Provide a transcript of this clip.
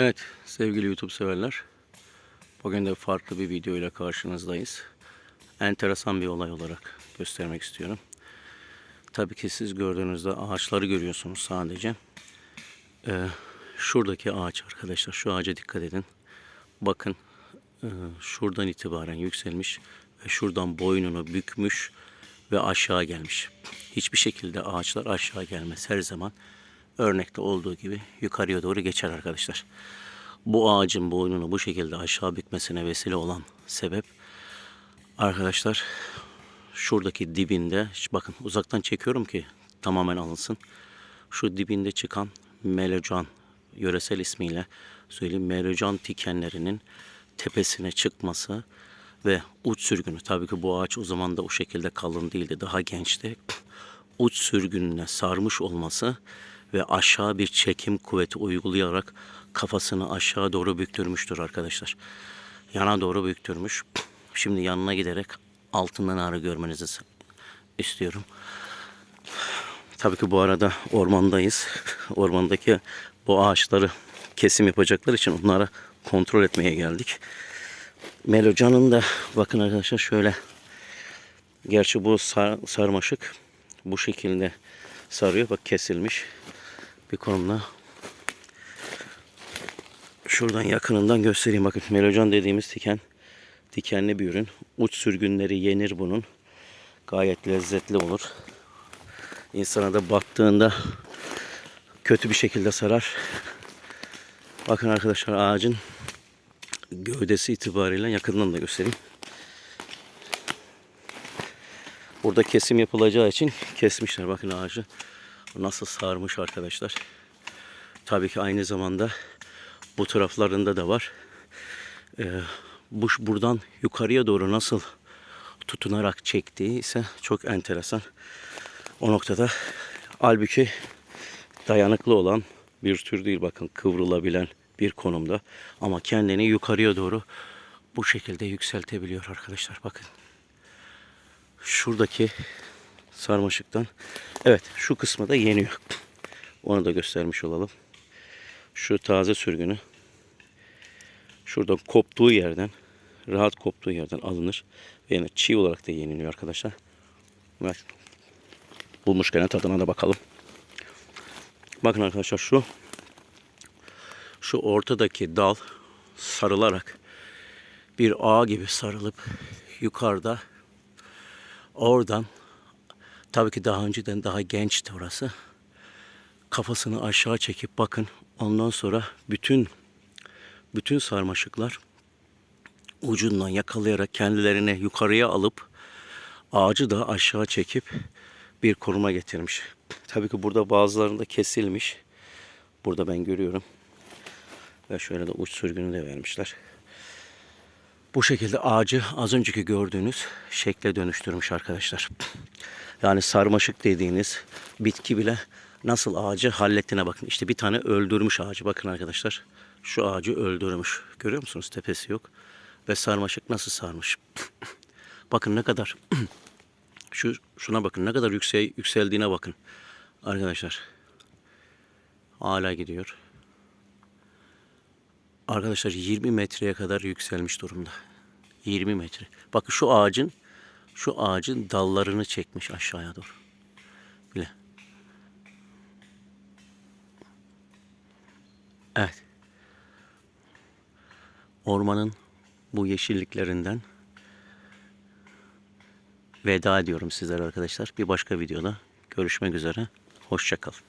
Evet sevgili YouTube severler. Bugün de farklı bir video ile karşınızdayız. Enteresan bir olay olarak göstermek istiyorum. Tabii ki siz gördüğünüzde ağaçları görüyorsunuz sadece. Ee, şuradaki ağaç arkadaşlar şu ağaca dikkat edin. Bakın e, şuradan itibaren yükselmiş ve şuradan boynunu bükmüş ve aşağı gelmiş. Hiçbir şekilde ağaçlar aşağı gelmez her zaman. Örnekte olduğu gibi yukarıya doğru geçer arkadaşlar. Bu ağacın boynunu bu şekilde aşağı bükmesine vesile olan sebep arkadaşlar şuradaki dibinde bakın uzaktan çekiyorum ki tamamen alınsın. Şu dibinde çıkan melocan yöresel ismiyle söyleyeyim melocan tikenlerinin tepesine çıkması ve uç sürgünü tabii ki bu ağaç o zaman da o şekilde kalın değildi daha gençti. Uç sürgününe sarmış olması ve aşağı bir çekim kuvveti uygulayarak kafasını aşağı doğru büktürmüştür arkadaşlar. Yana doğru büktürmüş. Şimdi yanına giderek altından ağrı görmenizi istiyorum. Tabii ki bu arada ormandayız. Ormandaki bu ağaçları kesim yapacaklar için onlara kontrol etmeye geldik. Melocan'ın da bakın arkadaşlar şöyle gerçi bu sar- sarmaşık bu şekilde sarıyor. Bak kesilmiş bir konumda. Şuradan yakınından göstereyim. Bakın melocan dediğimiz diken dikenli bir ürün. Uç sürgünleri yenir bunun. Gayet lezzetli olur. İnsana da battığında kötü bir şekilde sarar. Bakın arkadaşlar ağacın gövdesi itibariyle yakından da göstereyim. Burada kesim yapılacağı için kesmişler. Bakın ağacı nasıl sarmış arkadaşlar. Tabii ki aynı zamanda bu taraflarında da var. Ee, bu buradan yukarıya doğru nasıl tutunarak çektiği ise çok enteresan. O noktada halbuki dayanıklı olan bir tür değil bakın kıvrılabilen bir konumda ama kendini yukarıya doğru bu şekilde yükseltebiliyor arkadaşlar bakın. Şuradaki sarmaşıktan evet şu kısmı da yeniyor. Onu da göstermiş olalım. Şu taze sürgünü şuradan koptuğu yerden rahat koptuğu yerden alınır ve yine çiğ olarak da yeniliyor arkadaşlar. Evet. Bulmuşken tadına da bakalım. Bakın arkadaşlar şu şu ortadaki dal sarılarak bir ağ gibi sarılıp yukarıda oradan tabii ki daha önceden daha gençti orası. Kafasını aşağı çekip bakın ondan sonra bütün bütün sarmaşıklar ucundan yakalayarak kendilerine yukarıya alıp ağacı da aşağı çekip bir koruma getirmiş. Tabii ki burada bazılarında kesilmiş. Burada ben görüyorum. Ve şöyle de uç sürgünü de vermişler. Bu şekilde ağacı az önceki gördüğünüz şekle dönüştürmüş arkadaşlar. Yani sarmaşık dediğiniz bitki bile nasıl ağacı hallettiğine bakın. İşte bir tane öldürmüş ağacı. Bakın arkadaşlar şu ağacı öldürmüş. Görüyor musunuz? Tepesi yok. Ve sarmaşık nasıl sarmış. bakın ne kadar şu şuna bakın ne kadar yüksel, yükseldiğine bakın. Arkadaşlar. Hala gidiyor. Arkadaşlar 20 metreye kadar yükselmiş durumda. 20 metre. Bakın şu ağacın şu ağacın dallarını çekmiş aşağıya doğru. Bile. Evet. Ormanın bu yeşilliklerinden veda ediyorum sizlere arkadaşlar. Bir başka videoda görüşmek üzere. Hoşçakalın.